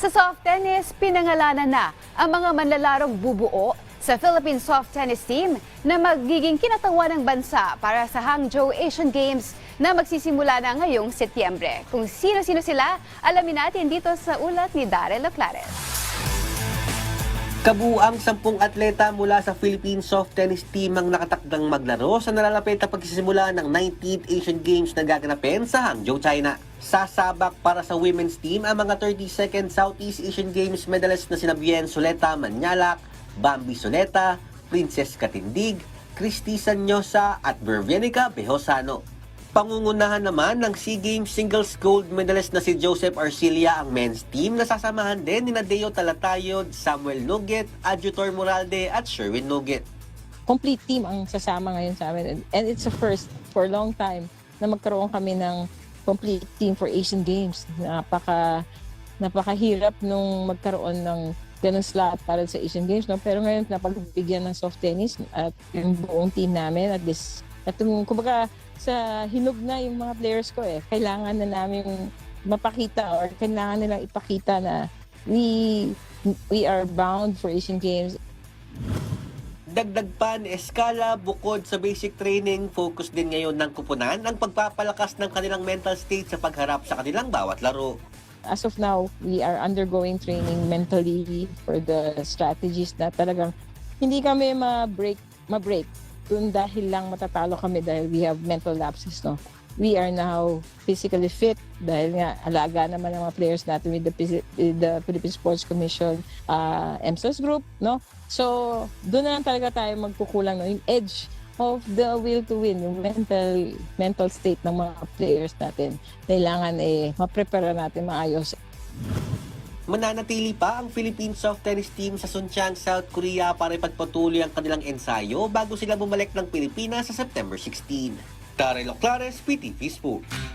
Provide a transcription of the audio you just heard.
Sa soft tennis, pinangalanan na ang mga manlalarong bubuo sa Philippine Soft Tennis Team na magiging kinatawan ng bansa para sa Hangzhou Asian Games na magsisimula na ngayong Setyembre. Kung sino-sino sila, alamin natin dito sa ulat ni Darrell Oclares. Kabuang sampung atleta mula sa Philippine Soft Tennis Team ang nakatakdang maglaro sa nalalapit na pagsisimula ng 19th Asian Games na gaganapin sa Hangzhou, China. Sasabak para sa women's team ang mga 32nd Southeast Asian Games medalist na sina Bien Soleta Manyalak, Bambi Soneta, Princess Katindig, Christy Sanyosa at Bervenica Behosano. Pangungunahan naman ng SEA Games singles gold medalist na si Joseph Arcilia ang men's team na sasamahan din ni Nadeo Talatayod, Samuel Nuget, Adjutor Moralde at Sherwin Nuget. complete team ang sasama ngayon sa amin. And it's a first for a long time na magkaroon kami ng complete team for Asian Games. Napaka napakahirap nung magkaroon ng ganun slot para sa Asian Games. No? Pero ngayon, napagbigyan ng soft tennis at yung buong team namin at this at yung, kumbaga, sa hinog na yung mga players ko eh. Kailangan na namin mapakita or kailangan nilang ipakita na we we are bound for Asian Games Dagdag pa ni Escala, bukod sa basic training, focus din ngayon ng kupunan ang pagpapalakas ng kanilang mental state sa pagharap sa kanilang bawat laro. as of now, we are undergoing training mentally for the strategies na talagang hindi kami ma-break, ma-break dun dahil lang matatalo kami dahil we have mental lapses, no? We are now physically fit dahil nga alaga naman ng mga players natin with the, with the Philippine Sports Commission uh, MSOS group, no? So, doon na lang talaga tayo magkukulang, no? Yung edge of the will to win, yung mental mental state ng mga players natin. Kailangan eh, maprepara natin maayos. Mananatili pa ang Philippine Soft Tennis Team sa Suncheon, South Korea para ipagpatuloy ang kanilang ensayo bago sila bumalik ng Pilipinas sa September 16. Darrell Oclares, PTV Sports.